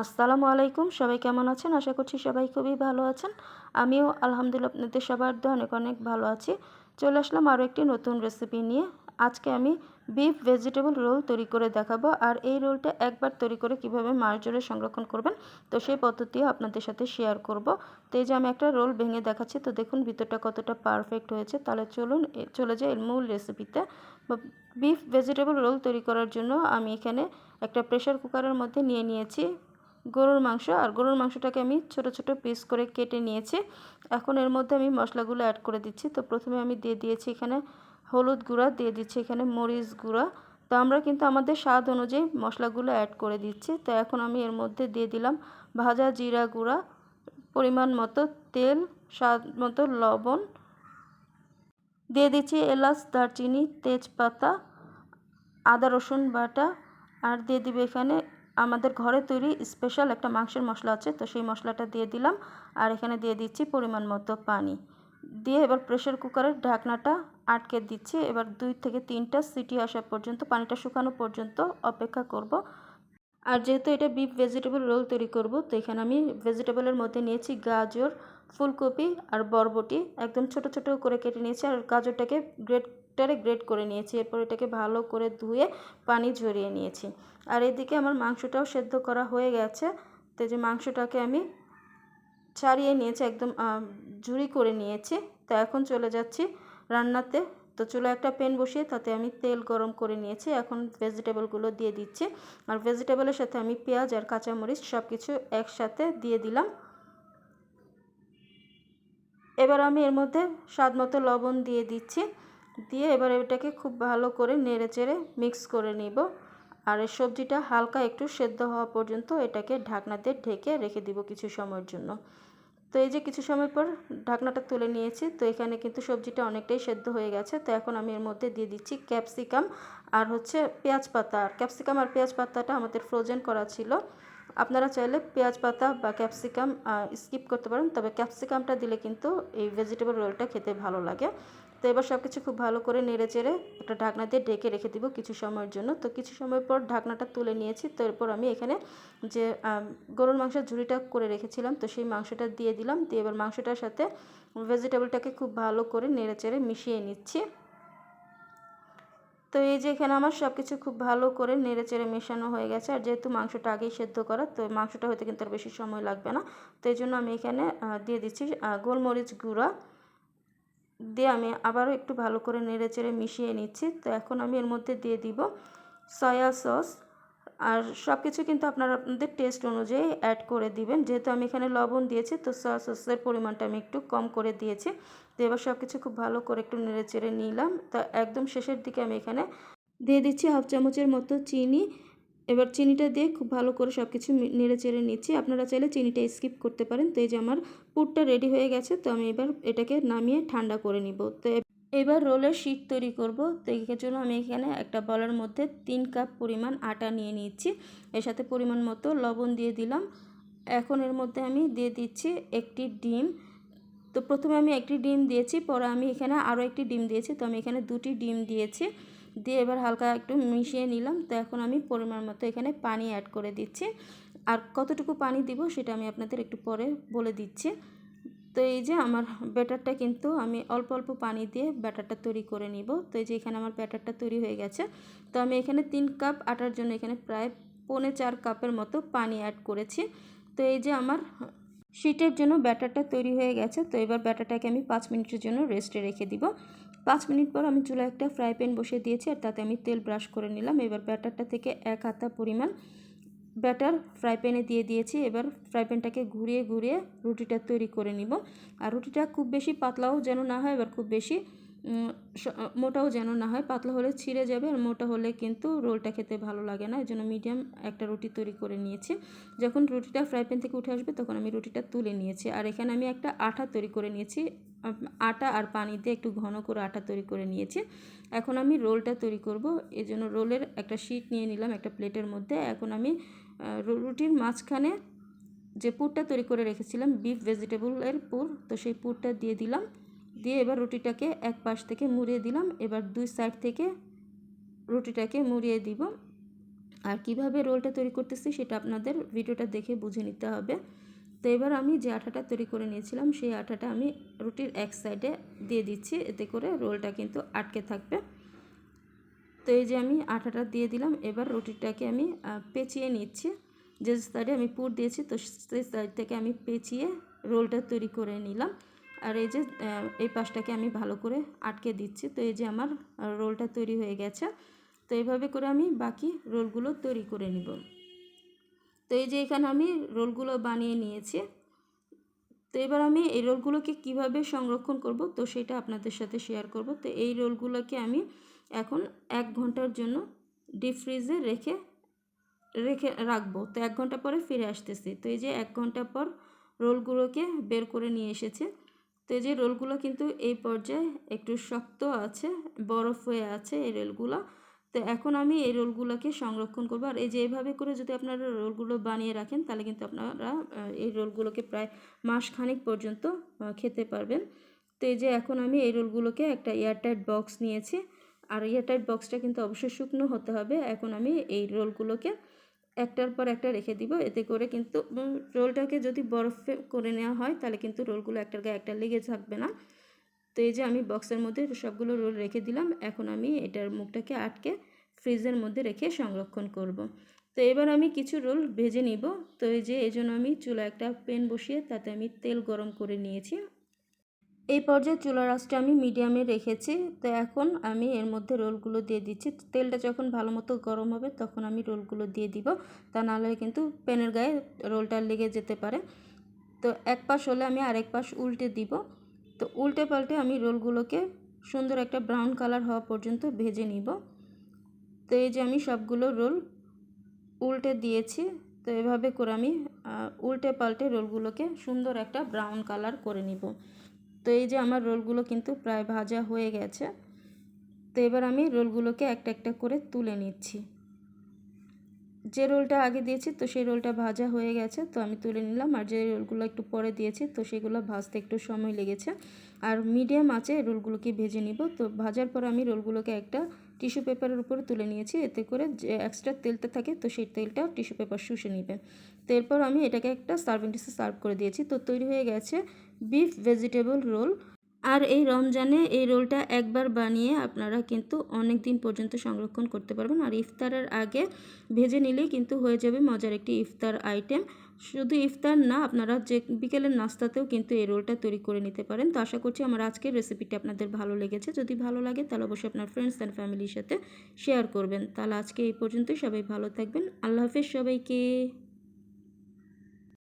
আসসালামু আলাইকুম, সবাই কেমন আছেন? আশা করছি সবাই খুবই ভালো আছেন। আমিও আলহামদুলিল্লাহ আপনাদের সবার দিয়ে অনেক অনেক ভালো আছি। চলে আসলাম আরও একটি নতুন রেসিপি নিয়ে। আজকে আমি বিফ ভেজিটেবল রোল তৈরি করে দেখাবো। আর এই রোলটা একবার তৈরি করে কীভাবে মাস জোরে সংরক্ষণ করবেন, তো সেই পদ্ধতিও আপনাদের সাথে শেয়ার করব। তো এই যে আমি একটা রোল ভেঙে দেখাচ্ছি, তো দেখুন ভিতরটা কতটা পারফেক্ট হয়েছে। তাহলে চলুন চলে যাই এর মূল রেসিপিতে বিফ ভেজিটেবল রোল তৈরি করার জন্য আমি এখানে একটা প্রেশার কুকারের মধ্যে নিয়ে নিয়েছি। গরুর মাংস, আর গরুর মাংসটাকে আমি ছোট ছোট পিস করে কেটে নিয়েছি। এখন এর মধ্যে আমি মশলাগুলো অ্যাড করে দিচ্ছি। তো প্রথমে আমি দিয়ে দিয়েছি এখানে হলুদ গুঁড়া, দিয়ে দিচ্ছি এখানে মরিচ গুঁড়া। তো আমরা কিন্তু আমাদের স্বাদ অনুযায়ী মশলাগুলো অ্যাড করে দিচ্ছি। তো এখন আমি এর মধ্যে দিয়ে দিলাম ভাজা জিরা গুঁড়া, পরিমাণ মতো তেল, স্বাদ মতো লবণ। দিয়ে দিচ্ছি এলাচ, দারচিনি, তেজপাতা, আদা রসুন বাটা, আর দিয়ে দিবে এখানে আমাদের ঘরে তৈরি স্পেশাল একটা মাংসের মশলা আছে, তো সেই মশলাটা দিয়ে দিলাম। আর এখানে দিয়ে দিচ্ছি পরিমাণ মতো পানি। দিয়ে এবার প্রেশার কুকারের ঢাকনাটা আটকে দিচ্ছি। এবার দুই থেকে তিনটা সিটি আসা পর্যন্ত, পানিটা শুকানো পর্যন্ত অপেক্ষা করব। আর যেহেতু এটা বিফ ভেজিটেবল রোল তৈরি করব, তো এখানে আমি ভেজিটেবলের মধ্যে নিয়েছি গাজর, ফুলকপি আর বরবটি। একদম ছোট ছোট করে কেটে নিয়েছি। আর গাজরটাকে গ্রেটারে গ্রেট করে নিয়েছি। এরপর এটাকে ভালো করে ধুয়ে পানি ঝরিয়ে নিয়েছি। আর এদিকে আমার মাংসটাও সেদ্ধ করা হয়ে গেছে। তো যে মাংসটাকে আমি ছাড়িয়ে নিয়েছি, একদম ঝুরি করে নিয়েছি। তো এখন চলে যাচ্ছি রান্নাতে। তো চুলো একটা প্যান বসিয়ে তাতে আমি তেল গরম করে নিয়েছি। এখন ভেজিটেবলগুলো দিয়ে দিচ্ছি। আর ভেজিটেবলের সাথে আমি পেঁয়াজ আর কাঁচামরিচ সব কিছু একসাথে দিয়ে দিলাম। এবার আমি এর মধ্যে স্বাদ মতো লবণ দিয়ে দিচ্ছি। দিয়ে এবার এটাকে খুব ভালো করে নেড়ে চেড়ে মিক্স করে নিব। আর এই সবজিটা হালকা একটু সেদ্ধ হওয়া পর্যন্ত এটাকে ঢাকনা দিয়ে ঢেকে রেখে দিব কিছু সময়ের জন্য। তো এই যে কিছু সময় পর ঢাকনাটা তুলে নিয়েছি, তো এখানে কিন্তু সবজিটা অনেকটাই সেদ্ধ হয়ে গেছে। তো এখন আমি এর মধ্যে দিয়ে দিচ্ছি ক্যাপসিকাম আর হচ্ছে পেঁয়াজ পাতা। আর ক্যাপসিকাম আর পেঁয়াজ পাতাটা আমাদের ফ্রোজেন করা ছিল। আপনারা চাইলে পেঁয়াজ পাতা বা ক্যাপসিকাম স্কিপ করতে পারেন। তবে ক্যাপসিকামটা দিলে কিন্তু এই ভেজিটেবল রোলটা খেতে ভালো লাগে। তো এবার সব কিছু খুব ভালো করে নেড়ে চেড়ে একটা ঢাকনা দিয়ে ঢেকে রেখে দিব কিছু সময়ের জন্য। তো কিছু সময় পর ঢাকনাটা তুলে নিয়েছি। তো এরপর আমি এখানে যে গরুর মাংসের ঝুড়িটা করে রেখেছিলাম, তো সেই মাংসটা দিয়ে দিলাম। দিয়ে এবার মাংসটার সাথে ভেজিটেবলটাকে খুব ভালো করে নেড়ে চেড়ে মিশিয়ে নিচ্ছি। তো এই যে এখানে আমার সব কিছু খুব ভালো করে নেড়ে চেড়ে মেশানো হয়ে গেছে। আর যেহেতু মাংসটা আগেই সেদ্ধ করা, তো মাংসটা হতে কিন্তু আর বেশি সময় লাগবে না। তো এই জন্য আমি এখানে দিয়ে দিচ্ছি গোলমরিচ গুঁড়া। দিয়ে আমি আবারও একটু ভালো করে নেড়ে চেড়ে মিশিয়ে নিচ্ছি। তো এখন আমি এর মধ্যে দিয়ে দিব সয়া সস। আর সব কিছু কিন্তু আপনারা আপনাদের টেস্ট অনুযায়ী অ্যাড করে দিবেন। যেহেতু আমি এখানে লবণ দিয়েছি, তো সয়া সসের পরিমাণটা আমি একটু কম করে দিয়েছি। তো এবার সব কিছু খুব ভালো করে একটু নেড়ে চেড়ে নিলাম। তো একদম শেষের দিকে আমি এখানে দিয়ে দিচ্ছি হাফ চামচের মতো চিনি। এবার চিনিটা দিয়ে খুব ভালো করে সব কিছু নেড়ে চেড়ে নিচ্ছি। আপনারা চাইলে চিনিটা স্কিপ করতে পারেন। তো এই যে আমার পুরটা রেডি হয়ে গেছে, তো আমি এবার এটাকে নামিয়ে ঠান্ডা করে নিব। তো এবার রোলের শিট তৈরি করব। তো এর জন্য আমি এখানে একটা বলের মধ্যে তিন কাপ পরিমাণ আটা নিয়ে নিচ্ছি। এর সাথে পরিমাণ মতো লবণ দিয়ে দিলাম। এখন এর মধ্যে আমি দিয়ে দিচ্ছি একটি ডিম। তো প্রথমে আমি একটি ডিম দিয়েছি, পরে আমি এখানে আরও একটি ডিম দিয়েছি। তো আমি এখানে দুটি ডিম দিয়েছি। দিয়ে এবার হালকা একটু মিশিয়ে নিলাম। তো এখন আমি পরিমাণ মতো এখানে পানি অ্যাড করে দিচ্ছি। আর কতটুকু পানি দিব সেটা আমি আপনাদের একটু পরে বলে দিচ্ছি। তো এই যে আমার ব্যাটারটা কিন্তু আমি অল্প অল্প পানি দিয়ে ব্যাটারটা তৈরি করে নিব। তো এই যে এখানে আমার ব্যাটারটা তৈরি হয়ে গেছে। তো আমি এখানে তিন কাপ আটার জন্য এখানে প্রায় পৌনে চার কাপের মতো পানি অ্যাড করেছি। তো এই যে আমার শীতের জন্য ব্যাটারটা তৈরি হয়ে গেছে। তো এবার ব্যাটারটাকে আমি পাঁচ মিনিটের জন্য রেস্টে রেখে দিব। পাঁচ মিনিট পর আমি চুলা একটা ফ্রাই প্যান বসিয়ে দিয়েছি আর তাতে আমি তেল ব্রাশ করে নিলাম। এবার ব্যাটারটা থেকে এক হাতা পরিমাণ ব্যাটার ফ্রাই প্যানে দিয়ে দিয়েছি। এবার ফ্রাই প্যানটাকে ঘুরিয়ে ঘুরিয়ে রুটিটা তৈরি করে নিব। আর রুটিটা খুব বেশি পাতলাও যেন না হয়, এবার খুব বেশি মোটাও যেন না হয়। পাতলা হলে ছিঁড়ে যাবে আর মোটা হলে কিন্তু রোলটা খেতে ভালো লাগে না। এই জন্য মিডিয়াম একটা রুটি তৈরি করে নিয়েছি। যখন রুটিটা ফ্রাই প্যান থেকে উঠে আসবে তখন আমি রুটিটা তুলে নিয়েছি। আর এখানে আমি একটা আঠা তৈরি করে নিয়েছি। আটা আর পানি দিয়ে একটু ঘন করে আটা তৈরি করে নিয়েছি। এখন আমি রোলটা তৈরি করব। এই জন্য রোলের একটা শিট নিয়ে নিলাম একটা প্লেটের মধ্যে। এখন আমি রুটির মাঝখানে যে পুরটা তৈরি করে রেখেছিলাম বিফ ভেজিটেবলের পুর, তো সেই পুরটা দিয়ে দিলাম। দিয়ে এবার রুটিটাকে এক পাশ থেকে মুড়িয়ে দিলাম। এবার দুই সাইড থেকে রুটিটাকে মুড়িয়ে দিব। আর কীভাবে রোলটা তৈরি করতেছি সেটা আপনাদের ভিডিওটা দেখে বুঝে নিতে হবে। তো এবার আমি যে আঠাটা তৈরি করে নিয়েছিলাম, সেই আঠাটা আমি রুটির এক সাইডে দিয়ে দিচ্ছি। এতে করে রোলটা কিন্তু আটকে থাকবে। তো এই যে আমি আঠাটা দিয়ে দিলাম, এবার রুটিটাকে আমি পেঁচিয়ে নিচ্ছি। যে সাইডে আমি পুর দিয়েছি, তো সেই সাইড থেকে আমি পেঁচিয়ে রোলটা তৈরি করে নিলাম। আর এই যে এই পাশটাকে আমি ভালো করে আটকে দিচ্ছি। তো এই যে আমার রোলটা তৈরি হয়ে গেছে। তো এইভাবে করে আমি বাকি রোলগুলো তৈরি করে নিব। তো এই যে এখানে আমি রোলগুলো বানিয়ে নিয়েছি, তো এবার আমি এই রোলগুলোকে কীভাবে সংরক্ষণ করব, তো সেটা আপনাদের সাথে শেয়ার করব। তো এই রোলগুলোকে আমি এখন এক ঘণ্টার জন্য ডিপ ফ্রিজে রেখে রেখে রাখব। তো এক ঘণ্টা পরে ফিরে আসতেছি। তো এই যে এক ঘণ্টা পর রোলগুলোকে বের করে নিয়ে এসেছে। তো এই যে রোলগুলো কিন্তু এই পর্যায়ে একটু শক্ত আছে, বরফ হয়ে আছে এই রোলগুলো। তো এখন আমি এই রোলগুলোকে সংরক্ষণ করব। আর এই যে এইভাবে করে যদি আপনারা রোলগুলো বানিয়ে রাখেন, তাহলে কিন্তু আপনারা এই রোলগুলোকে প্রায় মাস খানিক পর্যন্ত খেতে পারবেন। তো এই যে এখন আমি এই রোলগুলোকে একটা এয়ারটাইট বক্স নিয়েছি। আর এয়ারটাইট বক্সটা কিন্তু অবশ্যই শুকনো হতে হবে। এখন আমি এই রোলগুলোকে একটার পর একটা রেখে দিব। এতে করে কিন্তু রোলটাকে যদি বরফে করে নেওয়া হয়, তাহলে কিন্তু রোলগুলো একটার গায়ে একটা লেগে থাকবে না। তো এই যে আমি বক্সের মধ্যে সবগুলো রোল রেখে দিলাম। এখন আমি এটার মুখটাকে আটকে ফ্রিজের মধ্যে রেখে সংরক্ষণ করব। তো এবার আমি কিছু রোল ভেজে নিব। তো এই যে, এই জন্য আমি চুলা একটা প্যান বসিয়ে তাতে আমি তেল গরম করে নিয়েছি। এই পর্যায়ে চুলার আঁচটা আমি মিডিয়ামে রেখেছি। তো এখন আমি এর মধ্যে রোলগুলো দিয়ে দিচ্ছি। তেলটা যখন ভালো মতো গরম হবে তখন আমি রোলগুলো দিয়ে দিব। তা নাহলে কিন্তু প্যানের গায়ে রোলটা লেগে যেতে পারে। তো এক পাশ হলে আমি আরেক পাশ উল্টে দিব। তো উল্টে পাল্টে আমি রোলগুলোকে সুন্দর একটা ব্রাউন কালার হওয়া পর্যন্ত ভেজে নিব। তো এই যে আমি সবগুলো রোল উল্টে দিয়েছি, তো এভাবে করে আমি উল্টে পাল্টে রোলগুলোকে সুন্দর একটা ব্রাউন কালার করে নিব। তো এই যে আমার রোলগুলো কিন্তু প্রায় ভাজা হয়ে গেছে, তো এবার আমি রোলগুলোকে একটা একটা করে তুলে নিচ্ছি। যে রোলটা আগে দিয়েছি, তো সেই রোলটা ভাজা হয়ে গেছে, তো আমি তুলে নিলাম। আর যে রোলগুলো একটু পরে দিয়েছি, তো সেগুলো ভাজতে একটু সময় লেগেছে। আর মিডিয়াম আছে রোলগুলোকে ভেজে নিব। তো ভাজার পর আমি রোলগুলোকে একটা টিস্যু পেপারের উপরে তুলে নিয়েছি, এতে করে যে এক্সট্রা তেলটা থাকে, তো সেই তেলটা টিস্যু পেপার শুষে নেবে। তো এরপর আমি এটাকে একটা সার্ভিং ডিশে সার্ভ করে দিয়েছি, তো তৈরি হয়ে গেছে বিফ ভেজিটেবল রোল আর এই রমজানে এই রোলটা একবার বানিয়ে আপনারা কিন্তু অনেক দিন পর্যন্ত সংরক্ষণ করতে পারবেন। আর ইফতারের আগে ভেজে নিলেই কিন্তু হয়ে যাবে মজার একটি ইফতার আইটেম শুধু ইফতার না, আপনারা যে বিকেলের নাস্তাতেও কিন্তু এই রোলটা তৈরি করে নিতে পারেন। তো আশা করছি আমার আজকের রেসিপিটি আপনাদের ভালো লেগেছে। যদি ভালো লাগে তাহলে অবশ্যই আপনার ফ্রেন্ডস অ্যান্ড ফ্যামিলির সাথে শেয়ার করবেন। তাহলে আজকে এই পর্যন্তই। সবাই ভালো থাকবেন। আল্লাহ হাফেজ সবাইকে।